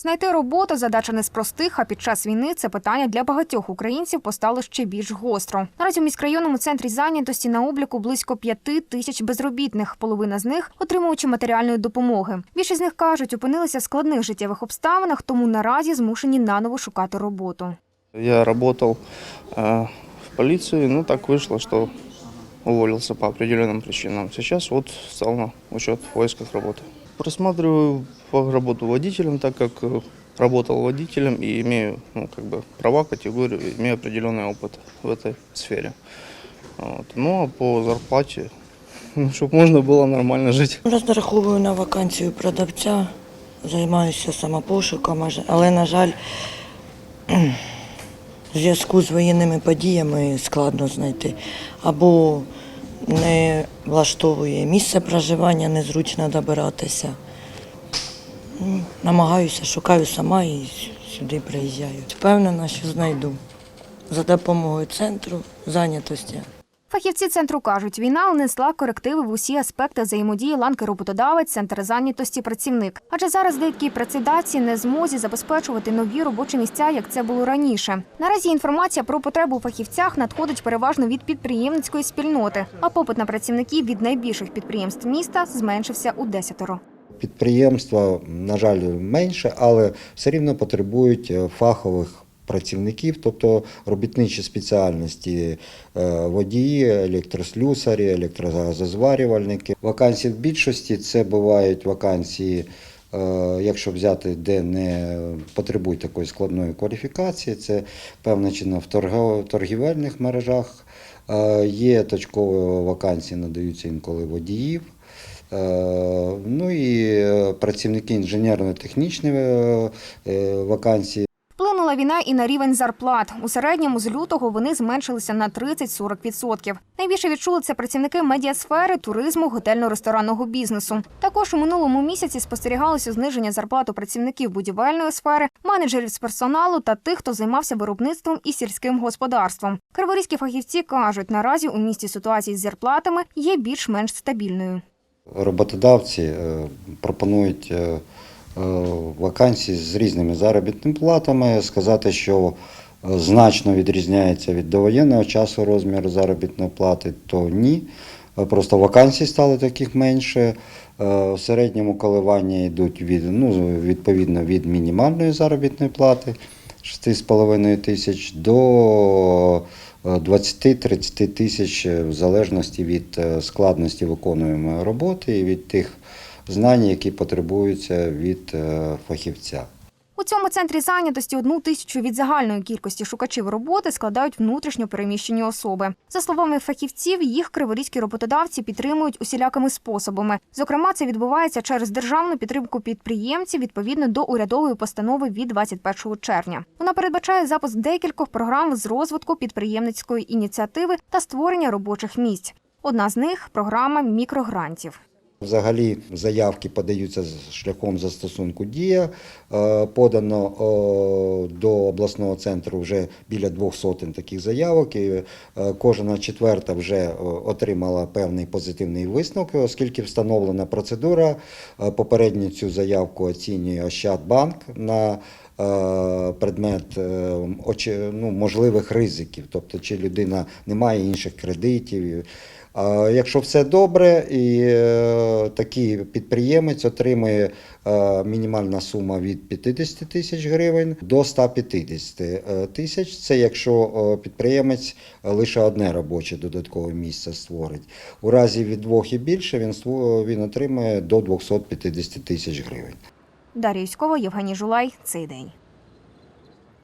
Знайти роботу задача не з простих, а під час війни це питання для багатьох українців постало ще більш гостро. Наразі у міськрайонному центрі зайнятості на обліку близько п'яти тисяч безробітних, половина з них отримуючи матеріальної допомоги. Більшість з них кажуть, опинилися в складних життєвих обставинах, тому наразі змушені наново шукати роботу. Я работал э, в полиции, ну так вышло, что уволился по определенным причинам. Сейчас вот стал на учет в войсках работы. Просматриваю по- работу водителем, так как э, работал водителем и имею ну, как бы права, категорию, имею определенный опыт в этой сфере. Вот. Ну а по зарплате, чтобы можно было нормально жить. Розраховую на вакансію продавця, займаюся самопошуком, аж- але, на жаль, в зв'язку з воєнними подіями складно знайти. Або не влаштовує місце проживання, незручно добиратися. Ну, Намагаюся, шукаю сама і сюди приїжджаю. Впевнена, що знайду за допомогою центру зайнятості. Фахівці центру кажуть, війна внесла корективи в усі аспекти взаємодії ланки роботодавець, центр зайнятості, працівник. Адже зараз деякі працедавці не змозі забезпечувати нові робочі місця, як це було раніше. Наразі інформація про потребу у фахівцях надходить переважно від підприємницької спільноти, а попит на працівників від найбільших підприємств міста зменшився у десятеро. Підприємства, на жаль, менше, але все рівно потребують е, фахових працівників, тобто робітничі спеціальності е, водії, електрослюсарі, електрозазварювальники. Вакансії в більшості це бувають вакансії. е, Якщо взяти, де не потребують такої складної кваліфікації, це певна чинна в торгівельних мережах. Е, Є точкові вакансії, надаються інколи водіїв. Ну і працівники інженерно-технічної вакансії. Вплинула війна і на рівень зарплат. У середньому з лютого вони зменшилися на 30-40%. Найбільше відчули це працівники медіасфери, туризму, готельно-ресторанного бізнесу. Також у минулому місяці спостерігалося зниження зарплат у працівників будівельної сфери, менеджерів з персоналу та тих, хто займався виробництвом і сільським господарством. Криворізькі фахівці кажуть, наразі у місті ситуація з зарплатами є більш-менш стабільною. Роботодавці е, пропонують е, е, з різними заробітними платами. Сказати, що е, значно відрізняється від довоєнного часу розмір заробітної плати, то ні. Е, Просто вакансій стало таких менше. В середньому коливання йдуть від, ну, відповідно від мінімальної заробітної плати 6,5 тисяч до е, 20-30 тисяч в залежності від складності виконуємої роботи і від тих знань, які потребуються від е, фахівця. У цьому центрі зайнятості одну тисячу від загальної кількості шукачів роботи складають внутрішньо переміщені особи. За словами фахівців, їх криворізькі роботодавці підтримують усілякими способами. Зокрема, це відбувається через державну підтримку підприємців відповідно до урядової постанови від 21 червня. Вона передбачає запуск декількох програм з розвитку підприємницької ініціативи та створення робочих місць. Одна з них програма мікрогрантів. Взагалі заявки подаються шляхом застосунку дія. Е, Подано до обласного центру вже біля двох сотень таких заявок. І е, кожна четверта вже отримала певний позитивний висновок, оскільки встановлена процедура. Е, Попередньо цю заявку оцінює Ощадбанк на предмет ну, можливих ризиків, тобто чи людина не має інших кредитів. А Якщо все добре, і е, такий підприємець отримує е, мінімальна сума від 50 тисяч гривень до 150 е, тисяч. Це якщо підприємець лише одне робоче додаткове місце створить. У разі від двох і більше він він отримує до 250 тисяч гривень. Дар'я Юськова, Євгеній Жулай. Цей день.